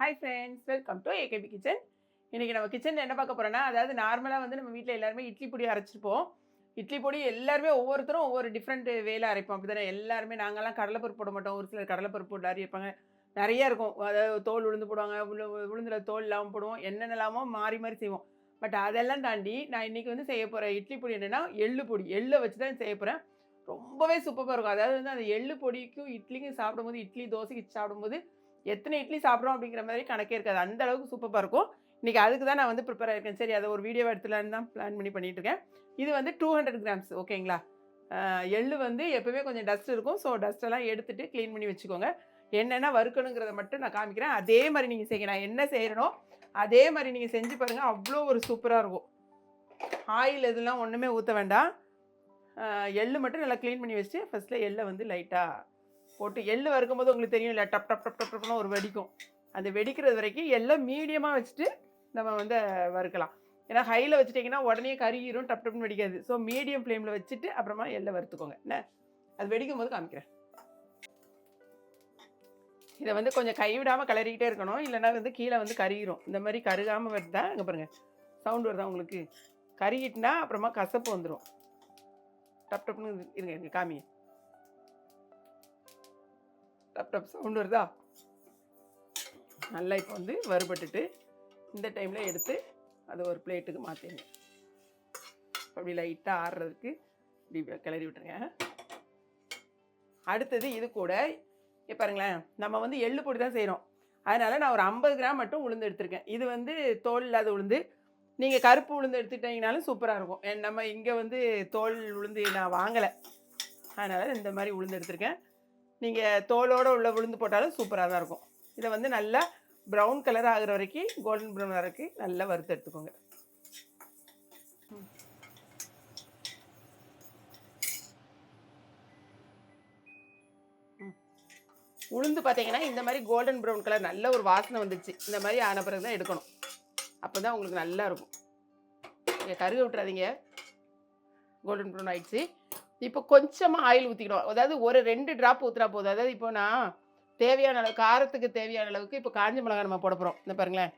Hi friends welcome to AKP kitchen இன்றைக்கி நம்ம கிச்சனில் என்ன பார்க்க போகிறோன்னா அதாவது நார்மலாக வந்து நம்ம வீட்டில் எல்லாருமே இட்லி பொடி அரைச்சிருப்போம். இட்லி பொடி எல்லாருமே ஒவ்வொருத்தரும் ஒவ்வொரு டிஃப்ரெண்ட் வேலை அரைப்போம். அப்படி தானே எல்லாருமே நாங்கள்லாம் கடலைப்பருப்பு போட மாட்டோம். ஒரு சிலர் கடலைப்பருப்பு போட்டு அரைப்பாங்க நிறைய இருக்கும். அதாவது தோல் உளுந்து போடுவாங்க. உளு உளுந்துல தோல் இல்லாமல் போடுவோம். என்னென்னலாமோ மாறி மாறி செய்வோம். பட் அதெல்லாம் தாண்டி நான் இன்றைக்கி வந்து செய்ய போகிற இட்லி பொடி என்னென்னா எள்ளு பொடி. எள்ளை வச்சு தான் செய்ய போகிறேன் ரொம்பவே சூப்பராக இருக்கும். அதாவது வந்து அந்த எள்ளு பொடிக்கும் இட்லிக்கும் சாப்பிடும்போது இட்லி தோசைக்கு சாப்பிடும்போது எத்தனை இட்லி சாப்பிட்றோம் அப்படிங்கிற மாதிரி கணக்கே இருக்காது. அந்த அளவுக்கு சூப்பராக இருக்கும். இன்றைக்கி அதுக்கு தான் நான் வந்து ப்ரிப்பேர் ஆகிருக்கேன் சரி அதை ஒரு வீடியோ எடுத்துலான்னு தான் பிளான் பண்ணி பண்ணிகிட்டு இருக்கேன். இது வந்து டூ ஹண்ட்ரட் கிராம்ஸ் ஓகேங்களா எள் வந்து எப்போவுமே கொஞ்சம் டஸ்ட் இருக்கும். ஸோ டஸ்ட்டெல்லாம் எடுத்துகிட்டு க்ளீன் பண்ணி வச்சுக்கோங்க. என்னென்ன வறுக்கணுங்கிறத மட்டும் நான் காமிக்கிறேன். அதே மாதிரி நீங்கள் செய்யுங்க. நான் என்ன செய்கிறனோ அதே மாதிரி நீங்கள் செஞ்சு பாருங்கள் அவ்வளோ ஒரு சூப்பராக இருக்கும். ஆயில் இதெல்லாம் ஒன்றுமே ஊற்ற வேண்டாம். எள் எள்ளு மட்டும் நல்லா க்ளீன் பண்ணி வச்சுட்டு ஃபஸ்ட்டில் எள்ளை வந்து லைட்டாக போட்டு எள்ளு வறுக்கும்போது உங்களுக்கு தெரியும் இல்லை டப் டப் டப் டப் டப்னு ஒரு வெடிக்கும். அந்த வெடிக்கிறது வரைக்கும் எல்லாம் மீடியமாக வச்சுட்டு நம்ம வந்து வறுக்கலாம். ஏன்னா ஹையில் வச்சுட்டிங்கன்னா உடனே கருகிரும் டப் டப்னு வெடிக்காது. ஸோ மீடியம் ஃப்ளேமில் வச்சுட்டு அப்புறமா எள்ளை வறுத்துக்கோங்க. என்ன? அது வெடிக்கும் போது காமிக்கிறேன். இதை வந்து கொஞ்சம் கைவிடாமல் கிளறிக்கிட்டே இருக்கணும். இல்லைன்னா வந்து கீழே வந்து கருகிரும். இந்த மாதிரி கருகாமல் வருதா இங்கே பாருங்கள் சவுண்ட் வருதா உங்களுக்கு? கருகிட்டுனா அப்புறமா கசப்பு வந்துடும் டப் டப்னு இருங்க இருங்க காமி டப் டப் சவுண்ட் வருதா? நல்லா இப்போ வந்து வறுபட்டுட்டு இந்த டைமில் எடுத்து அதை ஒரு பிளேட்டுக்கு மாற்றிடுங்க அப்படி லைட்டாக ஆடுறதுக்கு இப்படி கிளறி விட்டுருங்க. அடுத்தது இது கூட இப்போ பாருங்களேன் நம்ம வந்து எள்ளு பொடி தான் செய்கிறோம் அதனால் நான் ஒரு ஐம்பது கிராம் மட்டும் உளுந்து எடுத்திருக்கேன். இது வந்து தோல் இல்லாத உளுந்து. நீங்கள் கருப்பு உளுந்து எடுத்துக்கிட்டீங்கனாலும் சூப்பராக இருக்கும். ஏன் நம்ம இங்கே வந்து தோல் உளுந்து நான் வாங்கலை. அதனால் இந்த மாதிரி உளுந்து எடுத்திருக்கேன். நீங்கள் தோலோடு உள்ள விழுந்து போட்டாலும் சூப்பராக தான் இருக்கும். இதை வந்து நல்லா ப்ரௌன் கலர் ஆகிற வரைக்கும் கோல்டன் ப்ரௌன் வரைக்கும் நல்லா வறுத்து எடுத்துக்கோங்க. உளுந்து பார்த்தீங்கன்னா இந்த மாதிரி கோல்டன் ப்ரௌன் கலர் நல்ல ஒரு வாசனை வந்துச்சு. இந்த மாதிரி ஆன பிறகு தான் எடுக்கணும். அப்போ தான் உங்களுக்கு நல்லா இருக்கும். நீங்கள் கருக விட்டுறாதீங்க. கோல்டன் ப்ரௌன் ஆயிடுச்சு. இப்போ கொஞ்சமாக ஆயில் ஊற்றிக்கணும் அதாவது ஒரு ரெண்டு ட்ராப் ஊற்றுறா போதும். அதாவது இப்போ நான் தேவையான அளவு காரத்துக்கு தேவையான அளவுக்கு இப்போ காஞ்ச மிளகா நம்ம போட போகிறோம் இந்த பாருங்களேன்.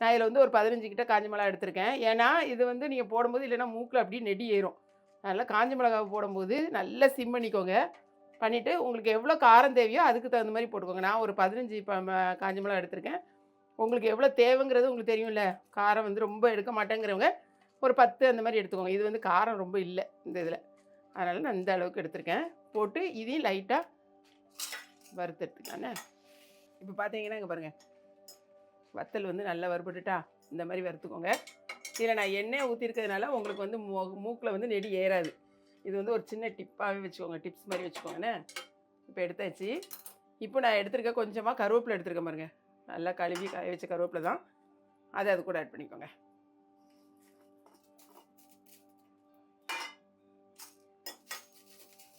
நான் இதில் வந்து ஒரு பதினஞ்சு கிட்ட காஞ்ச மிளகா எடுத்திருக்கேன். ஏன்னா இது வந்து நீங்கள் போடும்போது இல்லைன்னா மூக்கில் அப்படியே நெடி ஏறும். அதனால் காஞ்ச மிளகாவை போடும்போது நல்லா சிம் பண்ணிக்கோங்க. பண்ணிவிட்டு உங்களுக்கு எவ்வளோ காரம் தேவையோ அதுக்கு தகுந்த மாதிரி போட்டுக்கோங்க. நான் ஒரு பதினஞ்சு இப்போ காஞ்ச மிளகா எடுத்திருக்கேன். உங்களுக்கு எவ்வளோ தேவைங்கிறது உங்களுக்கு தெரியும்ல. காரம் வந்து ரொம்ப எடுக்க மாட்டேங்கிறவங்க ஒரு பத்து அந்த மாதிரி எடுத்துக்கோங்க. இது வந்து காரம் ரொம்ப இல்லை இந்த இதில். அதனால் நான் இந்த அளவுக்கு எடுத்திருக்கேன். போட்டு இதையும் லைட்டாக வறுத்து இப்போ பார்த்தீங்கன்னா இங்கே பாருங்கள் வத்தல் வந்து நல்லா வறுபட்டுட்டா? இந்த மாதிரி வறுத்துக்கோங்க. இதில் நான் எண்ணெய் ஊற்றிருக்கிறதுனால உங்களுக்கு வந்து மூ மூக்கில் வந்து நெடி ஏறாது. இது வந்து ஒரு சின்ன டிப்பாகவே வச்சுக்கோங்க. டிப்ஸ் மாதிரி வச்சுக்கோங்கண்ணே. இப்போ எடுத்தாச்சு. இப்போ நான் எடுத்திருக்க கொஞ்சமாக கருவேப்பிலை எடுத்துருக்கேன் பாருங்கள் நல்லா கழுவி காய வச்ச கருவேப்பிலை தான் அதை அது கூட ஆட் பண்ணிக்கோங்க.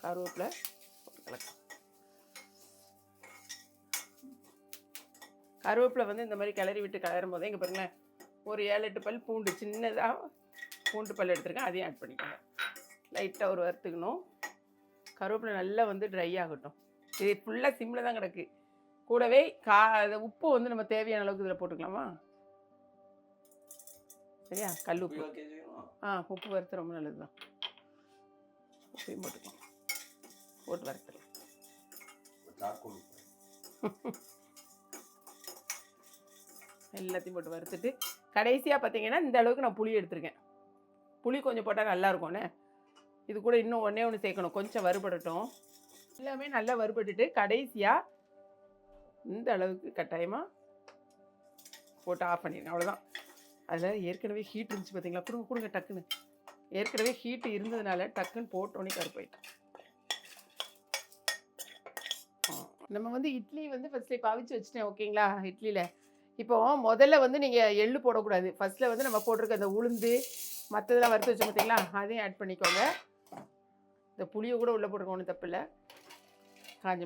கருவேப்பிலை கலக்கலாம். கருவேப்பிலை வந்து இந்த மாதிரி கிளறி விட்டு கிளறும் போதே இங்கே பாருங்களேன் ஒரு ஏழு எட்டு பல் பூண்டு சின்னதாக பூண்டு பல் எடுத்திருக்கேன் அதையும் ஆட் பண்ணிக்கோங்க. லைட்டாக ஒரு வறுத்துக்கணும். கருவேப்பிலை நல்லா வந்து ட்ரை ஆகட்டும். இது ஃபுல்லாக சிம்மில் தான் கிடக்கு. கூடவே கா அது உப்பு வந்து நம்ம தேவையான அளவுக்கு இதில் போட்டுக்கலாமா? சரியா? கல் உப்பு. ஆ உப்பு வறுத்து ரொம்ப நல்லது தான் உப்பையும் போட்டுக்கலாம். போட்டு வறுத்துக்கலாம் எல்லாத்தையும் போட்டு வறுத்துட்டு கடைசியாக பார்த்தீங்கன்னா இந்த அளவுக்கு நான் புளி எடுத்திருக்கேன். புளி கொஞ்சம் போட்டால் நல்லா இருக்கும்ண்ணே இது கூட இன்னும் ஒன்றே ஒன்று சேர்க்கணும். கொஞ்சம் வறுபடட்டும். எல்லாமே நல்லா வறுபட்டுட்டு கடைசியாக இந்த அளவுக்கு கட்டாயமாக போட்டு ஆஃப் பண்ணிடுங்க அவ்வளோதான் அதில் ஏற்கனவே ஹீட் இருந்துச்சு பார்த்தீங்களா கொடுங்க கொடுங்க டக்குன்னு. ஏற்கனவே ஹீட்டு இருந்ததுனால டக்குன்னு போட்டோன்னே கருப்பாயிட்டேன் நம்ம வந்து இட்லி வந்து ஃபஸ்ட்டு பாவிச்சு அவிச்சு வச்சுட்டேன் ஓகேங்களா? இட்லியில். இப்போ முதல்ல வந்து நீங்கள் எள்ளு போடக்கூடாது. ஃபஸ்ட்டில் வந்து நம்ம போட்டிருக்க அந்த உளுந்து மற்றதெல்லாம் வறுத்து வச்சோம் பார்த்தீங்களா அதையும் ஆட் பண்ணிக்கோங்க. இந்த புளியை கூட உள்ளே போட்டுக்கோங்க ஒன்றும் தப்பு இல்லை.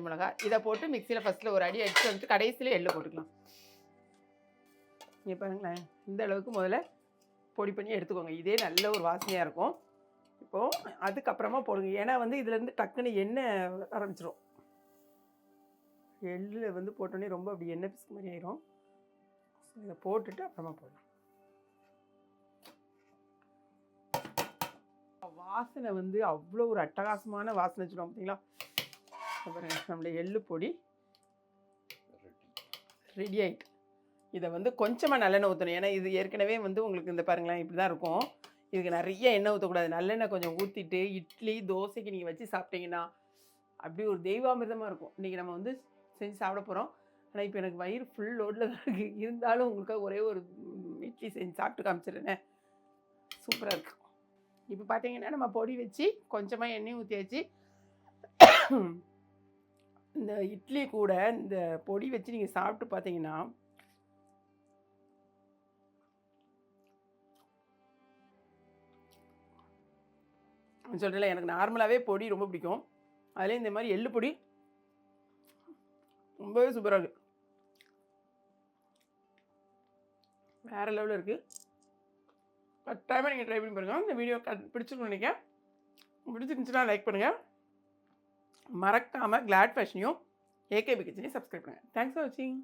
மிளகா. இதை போட்டு மிக்சியில் ஃபஸ்ட்டில் ஒரு அடி அடிச்சு வந்துட்டு கடைசியில் எள்ளு போட்டுக்கலாம். இங்கே பாருங்களேன். இந்த அளவுக்கு முதல்ல பொடி பண்ணி எடுத்துக்கோங்க. இதே நல்ல ஒரு வாசனையாக இருக்கும். இப்போது அதுக்கப்புறமா போடுங்க. ஏன்னா வந்து இதுலேருந்து டக்குன்னு எண்ணெய் ஆரம்பிச்சிடும் எள்ளில் வந்து போட்டோன்னே ரொம்ப அப்படி எண்ணெய் பிசுக்கு மாதிரி ஆயிரும். இதை போட்டுட்டு அப்புறமா போடலாம். வாசனை வந்து அவ்வளோ ஒரு அட்டகாசமான வாசனை சொல்லுவோம் பார்த்தீங்களா? அப்புறம் நம்மளுடைய எள்ளு பொடி ரெடி ஆகிட்டு இதை வந்து கொஞ்சமாக நல்லெண்ணெய் ஊற்றணும் ஏன்னா இது ஏற்கனவே வந்து உங்களுக்கு இந்த பாருங்களேன் இப்படி தான் இருக்கும். இதுக்கு நிறைய எண்ணெய் ஊற்றக்கூடாது நல்லெண்ணெய் கொஞ்சம் ஊற்றிட்டு இட்லி தோசைக்கு நீங்கள் வச்சு சாப்பிட்டீங்கன்னா அப்படி ஒரு தெய்வாமிர்தமாக இருக்கும். இன்றைக்கி நம்ம வந்து செஞ்சு சாப்பிட போகிறோம் ஆனால் இப்போ எனக்கு வயிறு ஃபுல் லோடில் தான் இருக்குது இருந்தாலும் உங்களுக்காக ஒரே ஒரு இட்லி செஞ்சு சாப்பிட்டு காமிச்சிடுறேன் சூப்பராக இருக்கு. இப்போ பார்த்தீங்கன்னா நம்ம பொடி வச்சு கொஞ்சமாக எண்ணெய் ஊற்றியாச்சு இந்த இட்லி கூட இந்த பொடி வச்சு நீங்கள் சாப்பிட்டு பார்த்தீங்கன்னா சொல்கிறேன் எனக்கு நார்மலாகவே பொடி ரொம்ப பிடிக்கும். அதுலேயும் இந்த மாதிரி எள்ளு பொடி ரொம்பவே சூப்பராக இருக்குது வேறு லெவலில் இருக்குது கட்டாயமாக நீங்கள் ட்ரை பண்ணி பாருங்கள் இந்த வீடியோ கட் பிடிச்சிருக்கணும் நினைக்கிறேன். பிடிச்சிருந்துச்சுன்னா லைக் பண்ணுங்கள் மறக்காமல் கிளாட் ஃபேஷனையும் ஏகேபி கிச்சனையும் சப்ஸ்கிரைப் பண்ணுங்கள் தேங்க்ஸ் ஃபார் வாட்சிங்